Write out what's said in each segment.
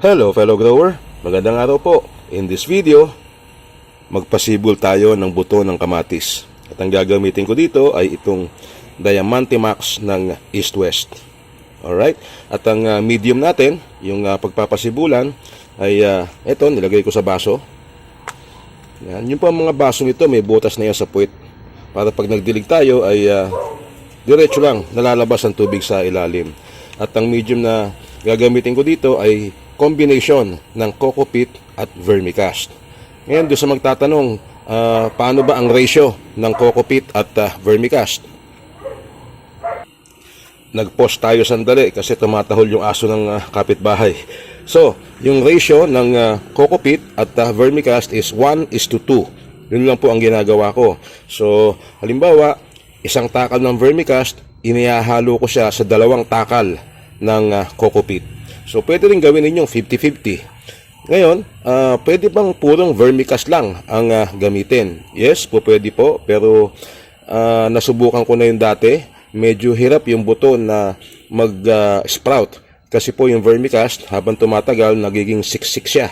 Hello fellow grower, magandang araw po. In this video, magpasibol tayo ng buto ng kamatis. At ang gagamitin ko dito ay itong Diamante Max ng East West. Alright? At ang ah, medium natin, yung ah, pagpapasibulan, ay ah, ito, nilagay ko sa baso. Yan. Yung pa mga basong ito, may butas na yan sa puwit. Para pag nagdilig tayo ay ah, diretso lang nalalabas ang tubig sa ilalim. At ang medium na gagamitin ko dito ay combination ng coco pit at vermicast. Ngayon, doon sa magtatanong, ah, paano ba ang ratio ng coco pit at ah, vermicast? Nag-post tayo sandali kasi tumatahol yung aso ng ah, kapitbahay. So, yung ratio ng ah, coco pit at ah, vermicast is 1 is to 2. Yun lang po ang ginagawa ko. So, halimbawa, isang takal ng vermicast, inihahalo ko siya sa dalawang takal ng uh, coco pit. So, pwede rin gawin ninyong 50-50. Ngayon, ah, pwede bang purong vermicast lang ang ah, gamitin? Yes, po pwede po. Pero ah, nasubukan ko na yung dati. Medyo hirap yung buto na mag-sprout. kasi po yung vermicast, habang tumatagal, nagiging siksik siya.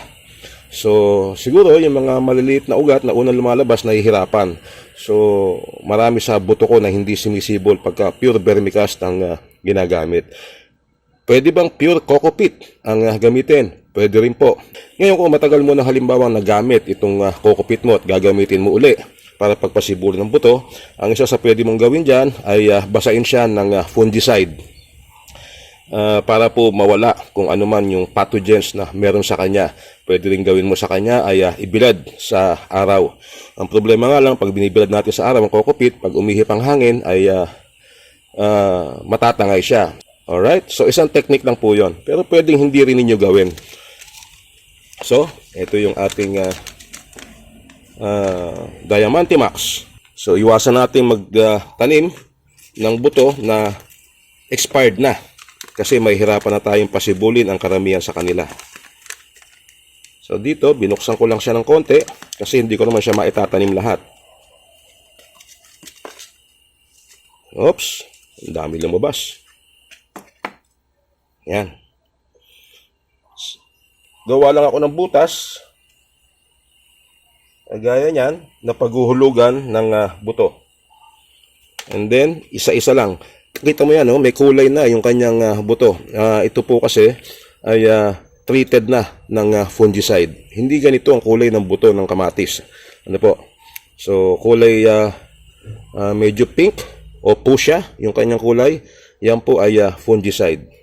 So, siguro yung mga maliliit na ugat na unang lumalabas, nahihirapan. So, marami sa buto ko na hindi sumisibol pagka pure vermicast ang ah, ginagamit. Pwede bang pure coco pit ang ah, gamitin? Pwede rin po. Ngayon kung matagal mo na halimbawa nagamit itong uh, coco pit mo at gagamitin mo uli para pagpasibulan ng buto, ang isa sa pwede mong gawin dyan ay ah, basain siya ng ah, fungicide. Ah, para po mawala kung ano man yung pathogens na meron sa kanya. Pwede rin gawin mo sa kanya ay ah, ibilad sa araw. Ang problema nga lang, pag binibilad natin sa araw ang coco pit, pag umihip ang hangin ay ah, ah, matatangay siya. Alright? So, isang technique lang po yon. Pero pwedeng hindi rin ninyo gawin. So, ito yung ating uh, uh, Diamante Max. So, iwasan natin magtanim ng buto na expired na. Kasi may hirapan na tayong pasibulin ang karamihan sa kanila. So, dito, binuksan ko lang siya ng konti kasi hindi ko naman siya maitatanim lahat. Oops, ang dami lumabas. Yan. Gawa lang ako ng butas. Ay, Gaya niyan, na paghuhulugan ng ah, buto. And then, isa-isa lang. Kita mo yan, oh, may kulay na yung kanyang ah, buto. Ah, ito po kasi ay ah, treated na ng ah, fungicide. Hindi ganito ang kulay ng buto ng kamatis. Ano po? So, kulay ah, ah, medyo pink o fuchsia, yung kanyang kulay. Yan po ay ah, fungicide.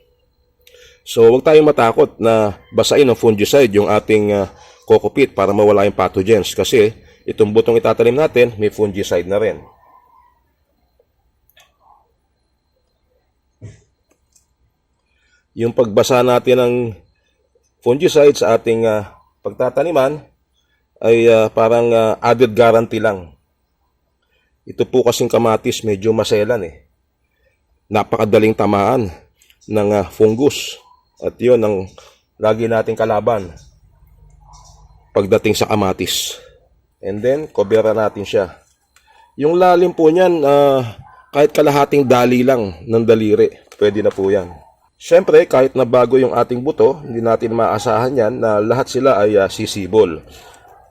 So, huwag tayong matakot na basain ng fungicide yung ating uh, para mawala yung pathogens kasi itong butong itatanim natin may fungicide na rin. Yung pagbasa natin ng fungicide sa ating uh, pagtataniman ay uh, parang uh, added guarantee lang. Ito po kasing kamatis medyo maselan eh. Napakadaling tamaan ng uh, fungus. At yun ang lagi nating kalaban pagdating sa kamatis. And then, kobera natin siya. Yung lalim po niyan, ah, kahit kalahating dali lang ng daliri, pwede na po yan. Siyempre, kahit na bago yung ating buto, hindi natin maasahan yan na lahat sila ay ah, sisibol.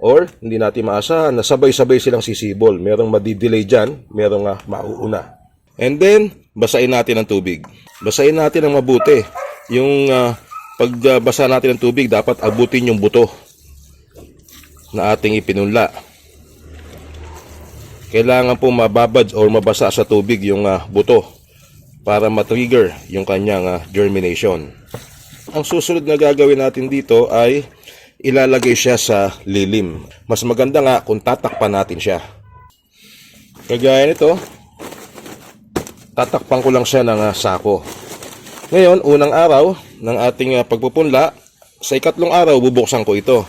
Or, hindi natin maasahan na sabay-sabay silang sisibol. Merong madidelay dyan, merong ah, mauuna. And then, basain natin ang tubig. Basain natin ang mabuti. Yung ah, pagbasa natin ng tubig, dapat abutin yung buto na ating ipinunla. Kailangan po mababad or mabasa sa tubig yung ah, buto para matrigger yung kanyang ah, germination. Ang susunod na gagawin natin dito ay ilalagay siya sa lilim. Mas maganda nga kung tatakpan natin siya. Kagaya nito, tatakpan ko lang siya ng ah, sako. Ngayon, unang araw ng ating ah, pagpupunla, sa ikatlong araw bubuksan ko ito.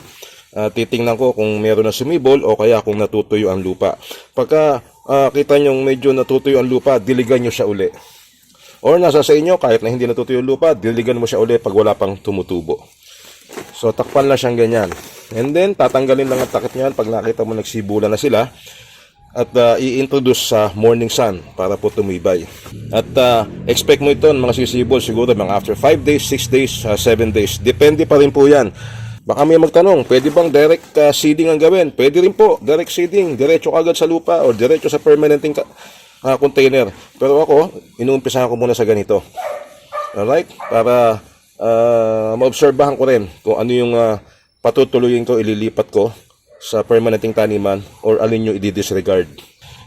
Ah, titingnan ko kung meron na sumibol o kaya kung natutuyo ang lupa. Pagka ah, kita nyo medyo natutuyo ang lupa, diligan nyo siya uli. Or nasa sa inyo, kahit na hindi natutuyo ang lupa, diligan mo siya uli pag wala pang tumutubo. So, takpan lang siyang ganyan. And then, tatanggalin lang ang takip niyan pag nakita mo nagsibulan na sila. At uh, i-introduce sa morning sun para po tumibay. At uh, expect mo ito mga sisibol siguro mga after 5 days, 6 days, 7 days. Depende pa rin po yan. Baka may magtanong, pwede bang direct uh, seeding ang gawin? Pwede rin po, direct seeding, diretso agad sa lupa o diretso sa permanenting uh, container. Pero ako, inuumpisa ko muna sa ganito. Alright? Para uh, maobserbahan ko rin kung ano yung uh, patutuloyin ko, ililipat ko sa permanenting taniman or alin yung i-disregard.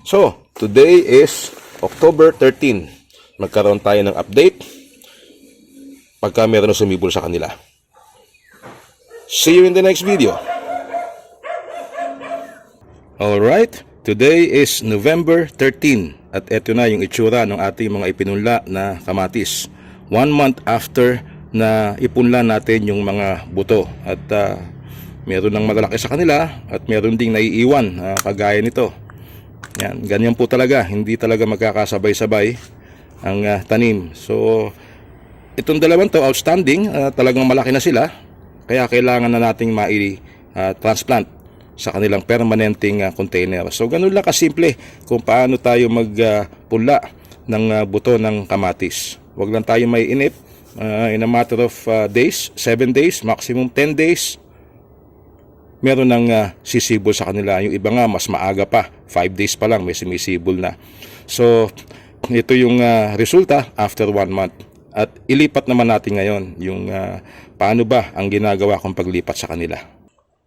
So, today is October 13. Magkaroon tayo ng update pagka meron sumibol sa kanila. See you in the next video. Alright, today is November 13 at eto na yung itsura ng ating mga ipinunla na kamatis. One month after na ipunla natin yung mga buto at ah, meron ng malalaki sa kanila at meron ding naiiwan ah, kagaya nito. Yan, ganyan po talaga, hindi talaga magkakasabay-sabay ang ah, tanim. So, itong dalawang to outstanding, ah, talagang malaki na sila. Kaya kailangan na nating mai-transplant sa kanilang permanenteng ah, container. So ganun lang kasimple kung paano tayo magpula ng ah, buto ng kamatis. Huwag lang tayo may inip ah, in a matter of ah, days, 7 days, maximum 10 days. Meron ng ah, sisibol sa kanila. Yung iba nga mas maaga pa, 5 days pa lang may sumisibol na. So ito yung ah, resulta after 1 month. At ilipat naman natin ngayon yung ah, paano ba ang ginagawa kong paglipat sa kanila.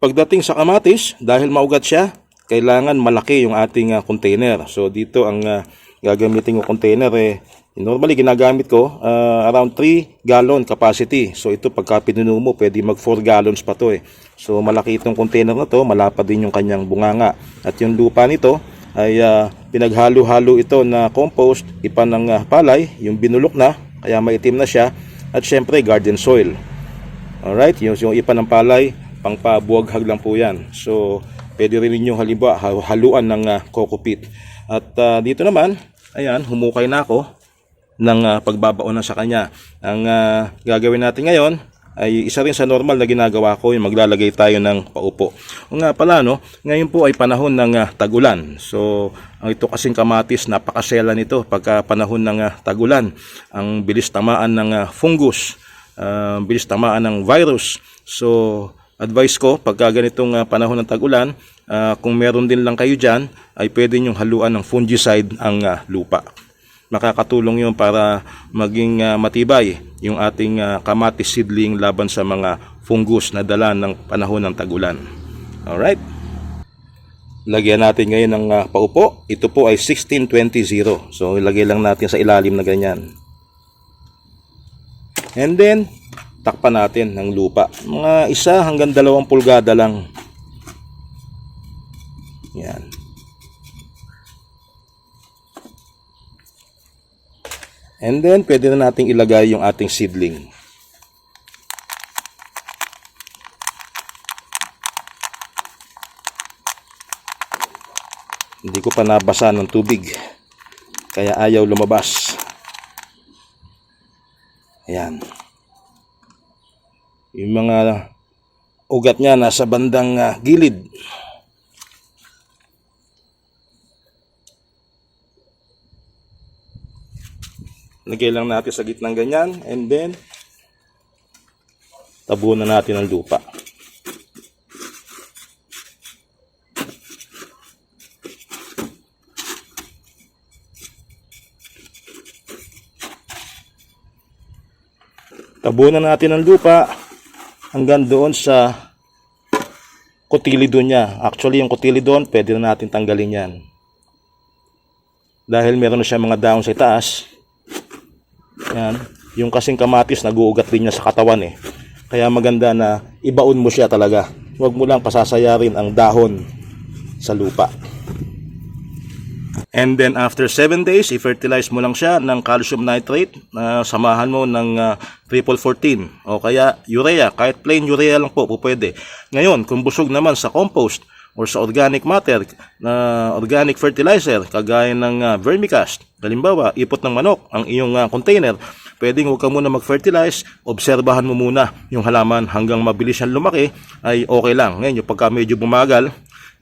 Pagdating sa kamatis, dahil maugat siya, kailangan malaki yung ating ah, container. So dito ang ah, gagamitin ko container eh normally ginagamit ko ah, around 3 gallon capacity. So ito pagka pinuno mo, pwede mag 4 gallons pa to eh. So malaki itong container na to, malapad din yung kanyang bunganga. At yung lupa nito ay ah, pinaghalo-halo ito na compost, ipan ng ah, palay, yung binulok na, kaya maitim na siya, at syempre garden soil. Alright, yung, yung ipan ng palay, pangpabuwaghag lang po yan. So, pwede rin ninyo halimbawa ha- haluan ng uh, coco peat. At ah, dito naman, ayan, humukay na ako ng ah, pagbabaon na sa kanya. Ang ah, gagawin natin ngayon ay isa rin sa normal na ginagawa ko yung maglalagay tayo ng paupo. O nga pala no, ngayon po ay panahon ng ah, tagulan. So, ang ito kasing kamatis napakasela nito pagka panahon ng ah, tagulan. Ang bilis tamaan ng ah, fungus, ah, bilis tamaan ng virus. So, advice ko pagka ganitong ah, panahon ng tagulan, ah, kung meron din lang kayo diyan, ay pwede niyo haluan ng fungicide ang ah, lupa makakatulong yun para maging ah, matibay yung ating ah, kamatis seedling laban sa mga fungus na dala ng panahon ng tagulan. Alright? Lagyan natin ngayon ng ah, paupo. Ito po ay 1620. So, ilagay lang natin sa ilalim na ganyan. And then, takpan natin ng lupa. Mga isa hanggang dalawang pulgada lang. Yan. And then, pwede na nating ilagay yung ating seedling. Hindi ko pa nabasa ng tubig. Kaya ayaw lumabas. Ayan. Yung mga ugat niya nasa bandang ah, gilid. Lagay lang natin sa gitnang ganyan and then tabunan natin ang lupa. Tabunan natin ang lupa hanggang doon sa kotilidon niya. Actually, yung kotilidon, pwede na natin tanggalin yan. Dahil meron na siya mga dahon sa itaas, yan. Yung kasing kamatis, nag-uugat din niya sa katawan eh. Kaya maganda na ibaon mo siya talaga. Huwag mo lang pasasayarin ang dahon sa lupa. And then after 7 days, i-fertilize mo lang siya ng calcium nitrate na samahan mo ng ah, triple 14 o kaya urea, kahit plain urea lang po, po pwede. Ngayon, kung busog naman sa compost or sa organic matter na organic fertilizer kagaya ng ah, vermicast, halimbawa, ipot ng manok ang iyong ah, container, pwedeng huwag ka muna mag-fertilize, obserbahan mo muna yung halaman hanggang mabilis yan lumaki, ay okay lang. Ngayon, yung pagka medyo bumagal,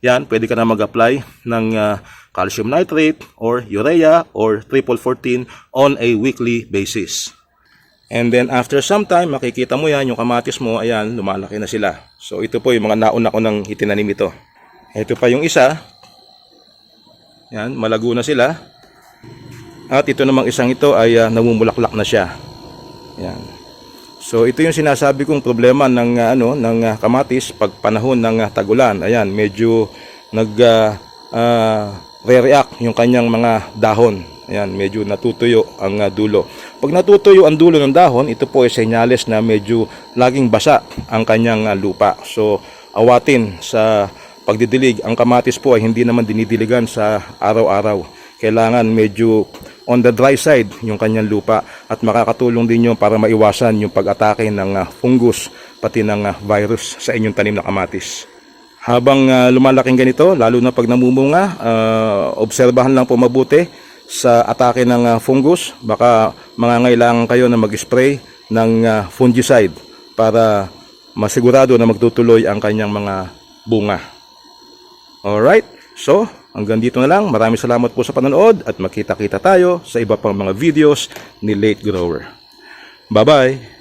yan, pwede ka na mag-apply ng ah, calcium nitrate or urea or triple 14 on a weekly basis. And then after some time, makikita mo yan, yung kamatis mo, ayan, lumalaki na sila. So ito po yung mga nauna ko nang itinanim ito. Ito pa yung isa. Yan, malago na sila. At ito namang isang ito ay ah, namumulaklak na siya. Yan. So ito yung sinasabi kong problema ng ah, ano ng ah, kamatis pag panahon ng ah, tagulan. Ayan, medyo nag ah, ah, re-react yung kanyang mga dahon. Ayan, medyo natutuyo ang ah, dulo. Pag natutuyo ang dulo ng dahon, ito po ay senyales na medyo laging basa ang kanyang ah, lupa. So awatin sa pagdidilig. Ang kamatis po ay hindi naman dinidiligan sa araw-araw. Kailangan medyo on the dry side yung kanyang lupa at makakatulong din yun para maiwasan yung pag-atake ng ah, fungus pati ng ah, virus sa inyong tanim na kamatis. Habang ah, lumalaking ganito, lalo na pag namumunga, ah, obserbahan lang po mabuti sa atake ng ah, fungus. Baka mangangailangan kayo na mag-spray ng ah, fungicide para masigurado na magtutuloy ang kanyang mga bunga. Alright, so hanggang dito na lang. Maraming salamat po sa panonood at makita-kita tayo sa iba pang mga videos ni Late Grower. Bye-bye!